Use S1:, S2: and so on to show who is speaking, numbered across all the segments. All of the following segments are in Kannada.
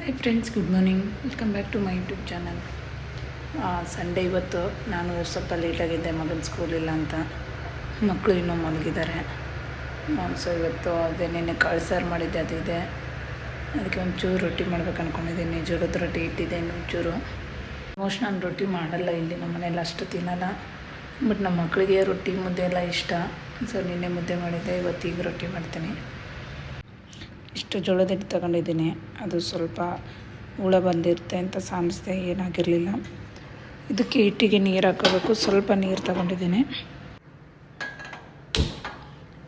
S1: Hi friends good morning welcome back to my YouTube channel Sunday ಇವತ್ತು ನಾನು ಸ್ವಲ್ಪ ಲೇಟಾಗಿದ್ದೆ ಮಗನ ಸ್ಕೂಲ್ ಇಲ್ಲ ಅಂತ. ಮಕ್ಕಳು ಇನ್ನೂ ಮಲಗಿದ್ದಾರೆ. ಸೊ ಇವತ್ತು ಅದೇ ನಿನ್ನೆ ಕಾಳು ಸಾರು ಮಾಡಿದ್ದೆ ಅದಿದೆ ಅದಕ್ಕೆ ಒಂಚೂರು ರೊಟ್ಟಿ ಮಾಡ್ಬೇಕು ಅಂದ್ಕೊಂಡಿದ್ದೀನಿ ಜೋಳದ ರೊಟ್ಟಿ ಇಟ್ಟಿದ್ದೆ ಒಂಚೂರು ಮೋಸ್ಟ್ ನಾನು ರೊಟ್ಟಿ ಮಾಡಲ್ಲ ಇಲ್ಲಿ, ನಮ್ಮ ಮನೇಲಿ ಅಷ್ಟು ತಿನ್ನಲ್ಲ. ಬಟ್ ನಮ್ಮ ಮಕ್ಕಳಿಗೆ ರೊಟ್ಟಿ ಮುದ್ದೆ ಎಲ್ಲ ಇಷ್ಟ. ಸೊ ನಿನ್ನೆ ಮುದ್ದೆ ಮಾಡಿದ್ದೆ, ಇವತ್ತು ಈಗ ರೊಟ್ಟಿ ಮಾಡ್ತೀನಿ. ಇಷ್ಟು ಜೋಳದ ಹಿಟ್ಟು ತಗೊಂಡಿದ್ದೀನಿ. ಅದು ಸ್ವಲ್ಪ ಹುಳ ಬಂದಿರುತ್ತೆ ಅಂತ ಸಾಣಿಸ್ದೆ ಏನಾಗಿರಲಿಲ್ಲ. ಇದಕ್ಕೆ ಹಿಟ್ಟಿಗೆ ನೀರು ಹಾಕೋಬೇಕು. ಸ್ವಲ್ಪ ನೀರು ತಗೊಂಡಿದ್ದೀನಿ.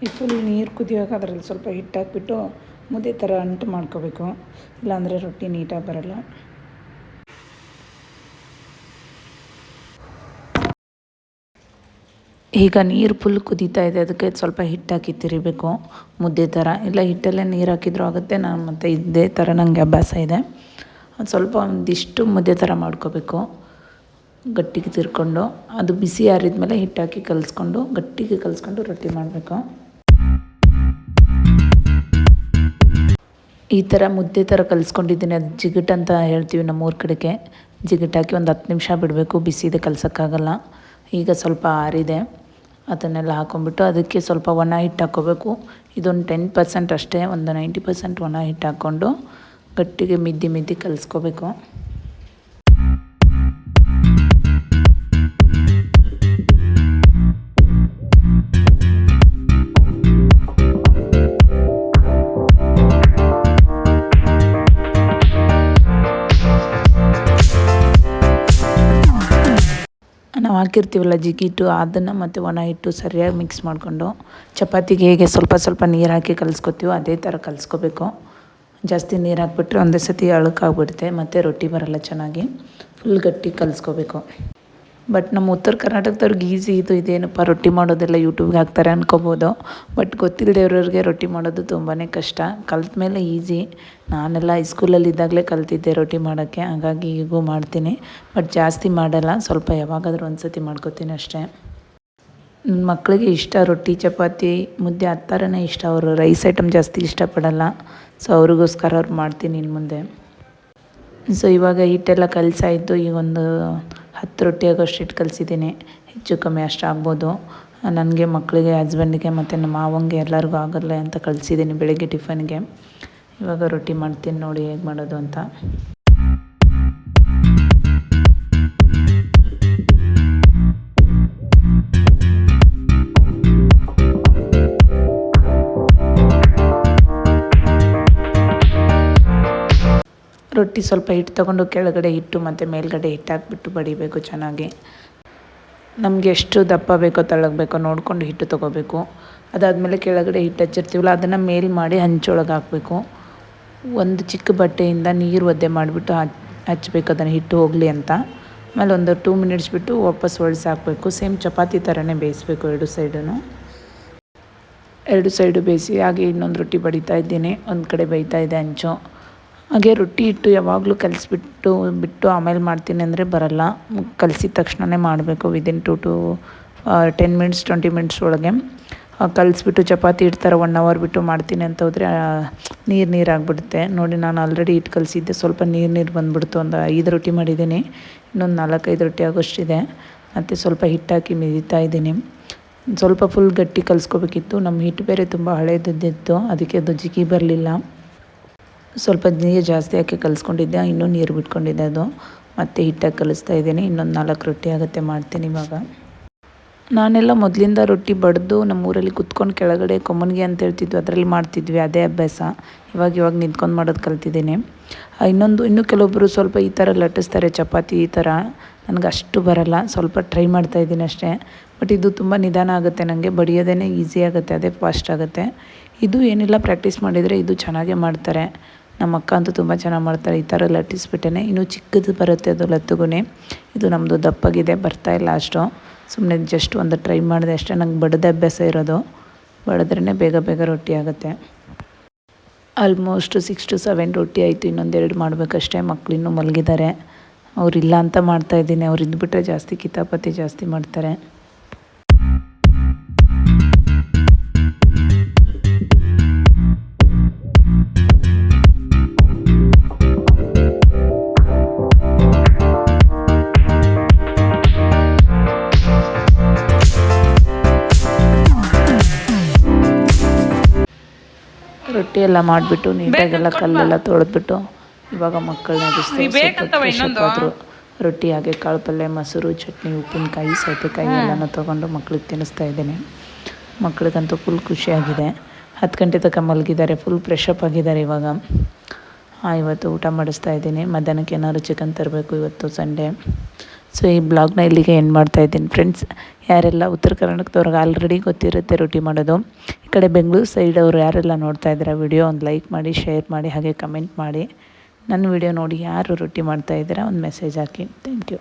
S1: ಈ ಫುಲ್ ನೀರು ಕುದಿಯುವಾಗ ಅದರಲ್ಲಿ ಸ್ವಲ್ಪ ಹಿಟ್ಟು ಹಾಕ್ಬಿಟ್ಟು ಮುದ್ದೆ ಥರ ಅಂಟು ಮಾಡ್ಕೋಬೇಕು. ಇಲ್ಲಾಂದರೆ ರೊಟ್ಟಿ ನೀಟಾಗಿ ಬರಲ್ಲ. ಈಗ ನೀರು ಫುಲ್ ಕುದೀತಾ ಇದೆ, ಅದಕ್ಕೆ ಸ್ವಲ್ಪ ಹಿಟ್ಟು ಹಾಕಿ ತಿರಿಬೇಕು ಮುದ್ದೆ ಥರ. ಇಲ್ಲ, ಹಿಟ್ಟಲ್ಲೇ ನೀರು ಹಾಕಿದ್ರೂ ಆಗುತ್ತೆ. ನಾನು ಮತ್ತು ಇದೇ ಥರ ನನಗೆ ಅಭ್ಯಾಸ ಇದೆ. ಅದು ಸ್ವಲ್ಪ ಒಂದಿಷ್ಟು ಮುದ್ದೆ ಥರ ಮಾಡ್ಕೋಬೇಕು. ಗಟ್ಟಿಗೆ ತಿರ್ಕೊಂಡು, ಅದು ಬಿಸಿ ಆರಿದ ಮೇಲೆ ಹಿಟ್ಟು ಹಾಕಿ ಕಲಿಸ್ಕೊಂಡು, ಗಟ್ಟಿಗೆ ಕಲಿಸ್ಕೊಂಡು ರೊಟ್ಟಿ ಮಾಡಬೇಕು. ಈ ಥರ ಮುದ್ದೆ ಥರ ಕಲಿಸ್ಕೊಂಡಿದ್ದೀನಿ. ಅದು ಜಿಗಟ್ ಅಂತ ಹೇಳ್ತೀವಿ ನಮ್ಮೂರ ಕಡೆಗೆ. ಜಿಗಟ್ ಹಾಕಿ ಒಂದು ಹತ್ತು ನಿಮಿಷ ಬಿಡಬೇಕು. ಬಿಸಿದೆ ಕಲ್ಸೋಕ್ಕಾಗಲ್ಲ. ಈಗ ಸ್ವಲ್ಪ ಆರಿದೆ. ಅದನ್ನೆಲ್ಲ ಹಾಕೊಂಡ್ಬಿಟ್ಟು ಅದಕ್ಕೆ ಸ್ವಲ್ಪ ಒಣ ಹಿಟ್ಟು ಹಾಕ್ಕೋಬೇಕು. ಇದೊಂದು ಟೆನ್ ಪರ್ಸೆಂಟ್ ಅಷ್ಟೇ, ಒಂದು ನೈಂಟಿ ಪರ್ಸೆಂಟ್ ಒಣ ಹಿಟ್ಟು ಹಾಕ್ಕೊಂಡು ಗಟ್ಟಿಗೆ ಮಿದ್ದಿ ಮಿದ್ದಿ ಕಲಿಸ್ಕೋಬೇಕು. ಹಾಕಿರ್ತೀವಲ್ಲ ಜಿಗಿಟ್ಟು ಅದನ್ನು ಮತ್ತು ಒಣ ಹಿಟ್ಟು ಸರಿಯಾಗಿ ಮಿಕ್ಸ್ ಮಾಡಿಕೊಂಡು, ಚಪಾತಿಗೆ ಹೇಗೆ ಸ್ವಲ್ಪ ಸ್ವಲ್ಪ ನೀರು ಹಾಕಿ ಕಲಿಸ್ಕೊತೀವೋ ಅದೇ ಥರ ಕಲಿಸ್ಕೋಬೇಕು. ಜಾಸ್ತಿ ನೀರು ಹಾಕ್ಬಿಟ್ರೆ ಒಂದೇ ಸತಿ ಅಳುಕಾಗ್ಬಿಡುತ್ತೆ, ಮತ್ತು ರೊಟ್ಟಿ ಬರಲ್ಲ ಚೆನ್ನಾಗಿ ಫುಲ್ ಗಟ್ಟಿ ಕಲಿಸ್ಕೋಬೇಕು. ಬಟ್ ನಮ್ಮ ಉತ್ತರ ಕರ್ನಾಟಕದವ್ರಿಗೆ ಈಸಿ ಇದು, ಇದೇನಪ್ಪ ರೊಟ್ಟಿ ಮಾಡೋದೆಲ್ಲ ಯೂಟ್ಯೂಬ್ಗೆ ಹಾಕ್ತಾರೆ ಅನ್ಕೋಬೋದು. ಬಟ್ ಗೊತ್ತಿಲ್ಲದೆ ರೊಟ್ಟಿ ಮಾಡೋದು ತುಂಬಾ ಕಷ್ಟ. ಕಲ್ತ ಮೇಲೆ ಈಸಿ ನಾನೆಲ್ಲ ಹೈಸ್ಕೂಲಲ್ಲಿ ಇದ್ದಾಗಲೇ ಕಲ್ತಿದ್ದೆ ರೊಟ್ಟಿ ಮಾಡೋಕ್ಕೆ. ಹಾಗಾಗಿ ಈಗೂ ಮಾಡ್ತೀನಿ. ಬಟ್ ಜಾಸ್ತಿ ಮಾಡಲ್ಲ. ಸ್ವಲ್ಪ ಯಾವಾಗಾದರೂ ಒಂದು ಸತಿ ಮಾಡ್ಕೋತೀನಿ ಅಷ್ಟೇ. ನನ್ನ ಮಕ್ಕಳಿಗೆ ಇಷ್ಟ ರೊಟ್ಟಿ, ಚಪಾತಿ, ಮುದ್ದೆ ಹತ್ತಾರನೇ ಇಷ್ಟ. ಅವರು ರೈಸ್ ಐಟಮ್ ಜಾಸ್ತಿ ಇಷ್ಟಪಡಲ್ಲ. ಸೊ ಅವ್ರಿಗೋಸ್ಕರ ಅವ್ರು ಮಾಡ್ತೀನಿ ಇನ್ನು ಮುಂದೆ. ಸೊ ಇವಾಗ ಹಿಟ್ಟೆಲ್ಲ ಕಲಸಾಯಿತು ಈಗ ಒಂದು ಹತ್ತು ರೊಟ್ಟಿ ಆಗೋಷ್ಟು ಹಿಟ್ಟು ಕಲಿಸಿದ್ದೀನಿ. ಹೆಚ್ಚು ಕಮ್ಮಿ ಅಷ್ಟು ಆಗ್ಬೋದು. ನನಗೆ ಮಕ್ಕಳಿಗೆ ಹಸ್ಬೆಂಡಿಗೆ ಮತ್ತು ನಮ್ಮ ಮಾವಂಗೆ ಎಲ್ಲರಿಗೂ ಆಗಲ್ಲ ಅಂತ ಕಳಿಸಿದ್ದೀನಿ ಬೆಳಗ್ಗೆ ಟಿಫನ್ಗೆ. ಇವಾಗ ರೊಟ್ಟಿ ಮಾಡ್ತೀನಿ ನೋಡಿ ಹೇಗೆ ಮಾಡೋದು ಅಂತ. ರೊಟ್ಟಿ ಸ್ವಲ್ಪ ಹಿಟ್ಟು ತೊಗೊಂಡು ಕೆಳಗಡೆ ಹಿಟ್ಟು ಮತ್ತು ಮೇಲ್ಗಡೆ ಹಿಟ್ಟು ಹಾಕ್ಬಿಟ್ಟು ಬಡಿಬೇಕು ಚೆನ್ನಾಗಿ. ನಮಗೆ ಎಷ್ಟು ದಪ್ಪ ಬೇಕೋ ತಳಗಬೇಕೋ ಬೇಕೋ ನೋಡಿಕೊಂಡು ಹಿಟ್ಟು ತೊಗೋಬೇಕು. ಅದಾದಮೇಲೆ ಕೆಳಗಡೆ ಹಿಟ್ಟು ಹಚ್ಚಿರ್ತೀವಲ್ಲ, ಅದನ್ನು ಮೇಲ್ ಮಾಡಿ ಹಂಚೊಳಗೆ ಹಾಕಬೇಕು. ಒಂದು ಚಿಕ್ಕ ಬಟ್ಟೆಯಿಂದ ನೀರು ಒದ್ದೆ ಮಾಡಿಬಿಟ್ಟು ಹಚ್, ಹಚ್ಬೇಕು ಅದನ್ನು ಹಿಟ್ಟು ಹೋಗಲಿ ಅಂತ. ಆಮೇಲೆ ಒಂದು ಟೂ ಮಿನಿಟ್ಸ್ ಬಿಟ್ಟು ವಾಪಸ್ ಒಳ್ಸಿ ಹಾಕಬೇಕು ಸೇಮ್ ಚಪಾತಿ ಥರನೇ ಬೇಯಿಸ್ಬೇಕು ಎರಡು ಸೈಡೂ ಎರಡು ಸೈಡು ಬೇಯಿಸಿ ಹಾಗೆ ಇನ್ನೊಂದು ರೊಟ್ಟಿ ಬಡಿತಾ ಇದ್ದೀನಿ. ಒಂದು ಕಡೆ ಬೈತಾ ಇದೆ ಹಂಚು ಹಾಗೆ ರೊಟ್ಟಿ ಇಟ್ಟು ಯಾವಾಗಲೂ ಕಲಿಸ್ಬಿಟ್ಟು ಬಿಟ್ಟು ಆಮೇಲೆ ಮಾಡ್ತೀನಿ ಅಂದರೆ ಬರಲ್ಲ. ಕಲಿಸಿದ ತಕ್ಷಣವೇ ಮಾಡಬೇಕು within two to ten minutes twenty minutes ಒಳಗೆ. ಕಲಿಸ್ಬಿಟ್ಟು ಚಪಾತಿ ಇಡ್ತಾರೆ ಒನ್ ಅವರ್ ಬಿಟ್ಟು ಮಾಡ್ತೀನಿ ಅಂತ ಹೋದರೆ ನೀರು ನೀರು ಆಗಿಬಿಡುತ್ತೆ. ನೋಡಿ ನಾನು ಆಲ್ರೆಡಿ ಇಟ್ಟು ಕಲಿಸಿದ್ದೆ. ಸ್ವಲ್ಪ ನೀರು ನೀರು ಬಂದುಬಿಡ್ತು. ಒಂದು ಐದು ರೊಟ್ಟಿ ಮಾಡಿದ್ದೀನಿ. ಇನ್ನೊಂದು ನಾಲ್ಕೈದು ರೊಟ್ಟಿ ಆಗೋಷ್ಟಿದೆ. ಮತ್ತು ಸ್ವಲ್ಪ ಹಿಟ್ಟಾಕಿ ಮಿದಿತಾ ಇದ್ದೀನಿ. ಸ್ವಲ್ಪ ಫುಲ್ ಗಟ್ಟಿ ಕಲಿಸ್ಕೋಬೇಕಿತ್ತು. ನಮ್ಮ ಹಿಟ್ಟು ಬೇರೆ ತುಂಬ ಹಳೇದಿದ್ದಿತ್ತು. ಅದಕ್ಕೆ ಅದು ಜಿಗಿ ಬರಲಿಲ್ಲ. ಸ್ವಲ್ಪ ನೀರು ಜಾಸ್ತಿ ಹಾಕಿ ಕಲಿಸ್ಕೊಂಡಿದ್ದೆ, ಇನ್ನೂ ನೀರು ಬಿಟ್ಕೊಂಡಿದ್ದೆ ಅದು. ಮತ್ತು ಹಿಟ್ಟಾಗಿ ಕಲಿಸ್ತಾ ಇದ್ದೀನಿ, ಇನ್ನೊಂದು ನಾಲ್ಕು ರೊಟ್ಟಿ ಆಗುತ್ತೆ, ಮಾಡ್ತೀನಿ ಇವಾಗ. ನಾನೆಲ್ಲ ಮೊದಲಿಂದ ರೊಟ್ಟಿ ಬಡಿದು ನಮ್ಮ ಊರಲ್ಲಿ ಕುತ್ಕೊಂಡು ಕೆಳಗಡೆ ಕೊಮ್ಮನ್ಗೆ ಅಂತ ಹೇಳ್ತಿದ್ವಿ, ಅದರಲ್ಲಿ ಮಾಡ್ತಿದ್ವಿ, ಅದೇ ಅಭ್ಯಾಸ. ಇವಾಗ ಇವಾಗ ನಿಂತ್ಕೊಂಡು ಮಾಡೋದು ಕಲ್ತಿದ್ದೀನಿ. ಇನ್ನೊಂದು, ಇನ್ನೂ ಕೆಲವೊಬ್ಬರು ಸ್ವಲ್ಪ ಈ ಥರ ಲಟ್ಟಿಸ್ತಾರೆ, ಚಪಾತಿ ಈ ಥರ. ನನಗೆ ಅಷ್ಟು ಬರಲ್ಲ, ಸ್ವಲ್ಪ ಟ್ರೈ ಮಾಡ್ತಾ ಇದ್ದೀನಿ ಅಷ್ಟೇ. ಬಟ್ ಇದು ತುಂಬ ನಿಧಾನ ಆಗುತ್ತೆ ನನಗೆ ಬಡಿಯೋದೇ ಈಸಿ ಆಗುತ್ತೆ, ಅದೇ ಫಾಸ್ಟ್ ಆಗುತ್ತೆ. ಇದು ಏನಿಲ್ಲ, ಪ್ರಾಕ್ಟೀಸ್ ಮಾಡಿದರೆ ಇದು ಚೆನ್ನಾಗೇ ಮಾಡ್ತಾರೆ. ನಮ್ಮ ಅಕ್ಕ ಅಂತೂ ತುಂಬ ಚೆನ್ನಾಗಿ ಮಾಡ್ತಾರೆ. ಈ ಥರ ಲಟ್ಟಿಸ್ಬಿಟ್ಟೆ ಇನ್ನೂ ಚಿಕ್ಕದು ಬರುತ್ತೆ ಅದು ಲತ್ತುಗುನೆ ಇದು ನಮ್ಮದು ದಪ್ಪಗಿದೆ ಬರ್ತಾಯಿಲ್ಲ ಅಷ್ಟು. ಸುಮ್ಮನೆ ಜಸ್ಟ್ ಒಂದು ಟ್ರೈ ಮಾಡಿದೆ ಅಷ್ಟೇ. ನಂಗೆ ಬಡದ ಅಭ್ಯಾಸ ಇರೋದು. ಬಡದ್ರೇ ಬೇಗ ಬೇಗ ರೊಟ್ಟಿ ಆಗುತ್ತೆ. ಆಲ್ಮೋಸ್ಟ್ ಸಿಕ್ಸ್ ಟು ಸೆವೆನ್ ರೊಟ್ಟಿ ಆಯಿತು. ಇನ್ನೊಂದೆರಡು ಮಾಡಬೇಕಷ್ಟೇ. ಮಕ್ಳು ಇನ್ನೂ ಮಲಗಿದ್ದಾರೆ. ಅವರಿಲ್ಲ ಅಂತ ಮಾಡ್ತಾಯಿದ್ದೀನಿ ಅವ್ರು ಇದ್ಬಿಟ್ರೆ ಜಾಸ್ತಿ ಕಿತಾಪತಿ ಜಾಸ್ತಿ ಮಾಡ್ತಾರೆ. ರೊಟ್ಟಿ ಎಲ್ಲ ಮಾಡಿಬಿಟ್ಟು ನೀಟಾಗೆಲ್ಲ ಕಲ್ಲೆಲ್ಲ ತೊಳೆದ್ಬಿಟ್ಟು ಇವಾಗ ಮಕ್ಕಳನ್ನ ಎಬ್ಬಿಸ್ತಾರೆ ರೊಟ್ಟಿ ಹಾಗೆ ಕಾಳು ಪಲ್ಯ ಮೊಸರು ಚಟ್ನಿ ಉಪ್ಪಿನಕಾಯಿ ಸೌತೆಕಾಯಿ ಎಲ್ಲನೂ ತೊಗೊಂಡು ಮಕ್ಳಿಗೆ ತಿನ್ನಿಸ್ತಾ ಇದ್ದೀನಿ. ಮಕ್ಳಿಗಂತೂ ಫುಲ್ ಖುಷಿಯಾಗಿದೆ. ಹತ್ತು ಗಂಟೆ ತನಕ ಮಲಗಿದ್ದಾರೆ ಫುಲ್ ಫ್ರೆಶಪ್ ಆಗಿದ್ದಾರೆ ಇವಾಗ. ಹಾಂ ಇವತ್ತು ಊಟ ಮಾಡಿಸ್ತಾ ಇದ್ದೀನಿ. ಮಧ್ಯಾಹ್ನಕ್ಕೆ ಏನಾದ್ರು ಚಿಕನ್ ತರಬೇಕು ಇವತ್ತು ಸಂಡೇ. ಸೊ ಈ ಬ್ಲಾಗ್ನ ಇಲ್ಲಿಗೆ ಎಂಡ್ ಮಾಡ್ತಾ ಇದ್ದೀನಿ. ಫ್ರೆಂಡ್ಸ್ ಯಾರೆಲ್ಲ ಉತ್ತರ ಕರ್ನಾಟಕದವ್ರಿಗೆ ಆಲ್ರೆಡಿ ಗೊತ್ತಿರುತ್ತೆ ರೊಟ್ಟಿ ಮಾಡೋದು. ಈ ಕಡೆ ಬೆಂಗಳೂರು ಸೈಡ್ ಅವರು ಯಾರೆಲ್ಲ ನೋಡ್ತಾ ಇದ್ದೀರಾ ವಿಡಿಯೋ ಒಂದು ಲೈಕ್ ಮಾಡಿ ಶೇರ್ ಮಾಡಿ, ಹಾಗೆ ಕಮೆಂಟ್ ಮಾಡಿ. ನನ್ನ ವಿಡಿಯೋ ನೋಡಿ ಯಾರು ರೊಟ್ಟಿ ಮಾಡ್ತಾ ಇದ್ದೀರಾ, ಒಂದು ಮೆಸೇಜ್ ಹಾಕಿ. Thank you